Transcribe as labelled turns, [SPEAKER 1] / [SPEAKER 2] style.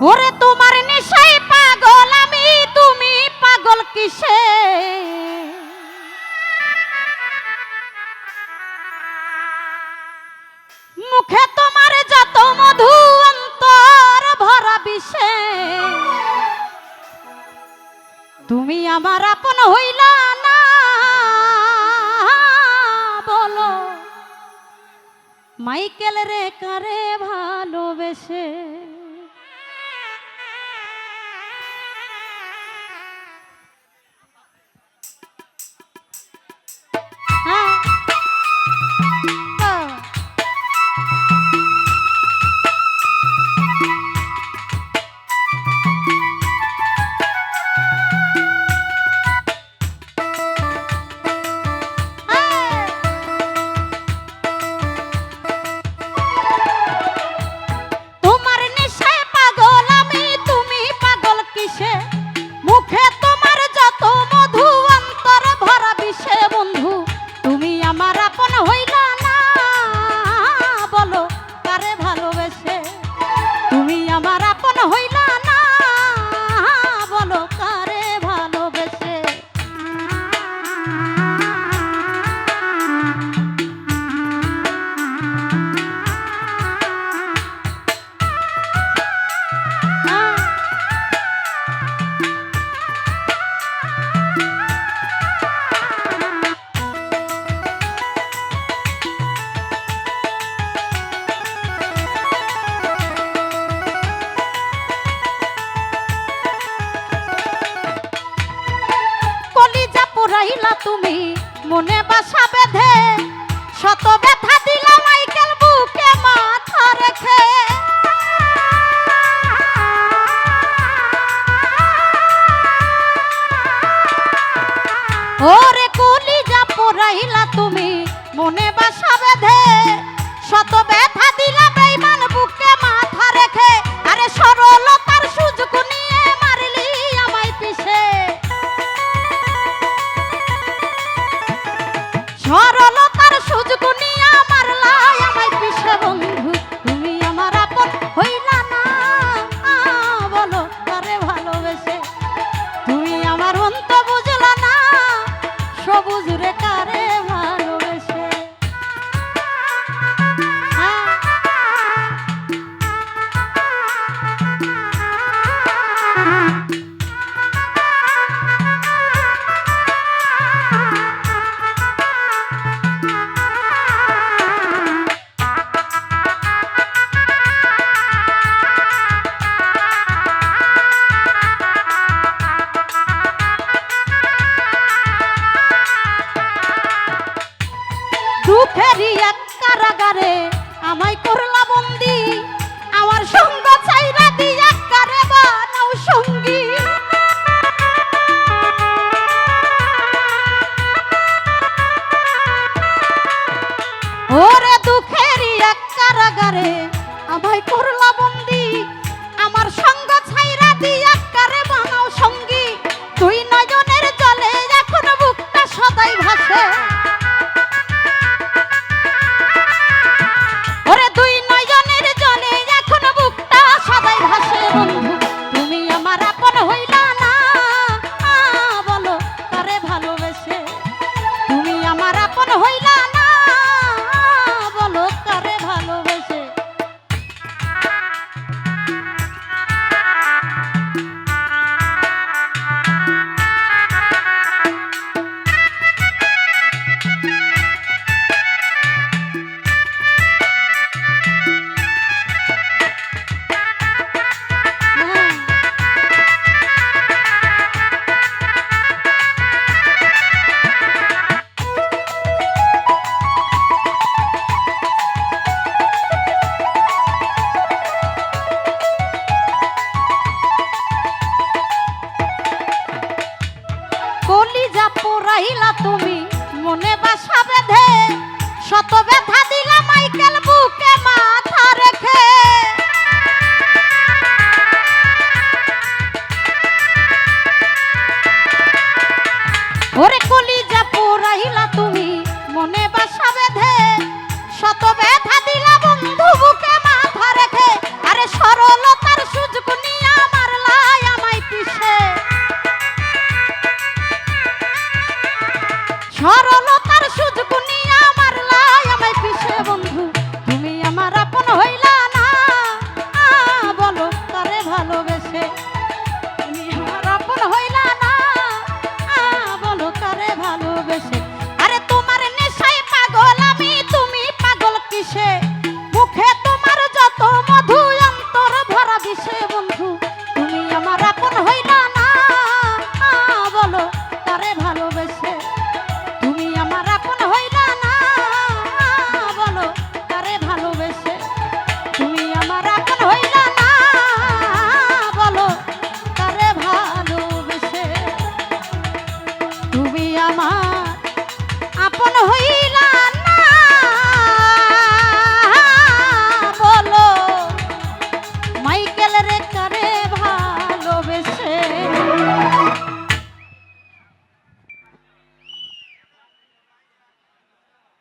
[SPEAKER 1] ওরে তোমার নেশায় পাগল আমি, তুমি পাগল কিসে? মুখে তোমার যত মধু অন্তর ভরা বিষে। তুমি আমার আপন হইলা না, বলো। মাইকেল রে কারে ভালোবেসে? শত ব্যথা দিলা মাইকেল বুকে মাথা রেখে। ওরে কলিজা পড়াইলা তুমি, মনে বাসা বেঁধে। শত ব্যথা দিলা কারাগারে আমায় করলাম রইলা তুমি মনে বাসা বেঁধে শত ব্যথা দিলা মাইকেল বুকে।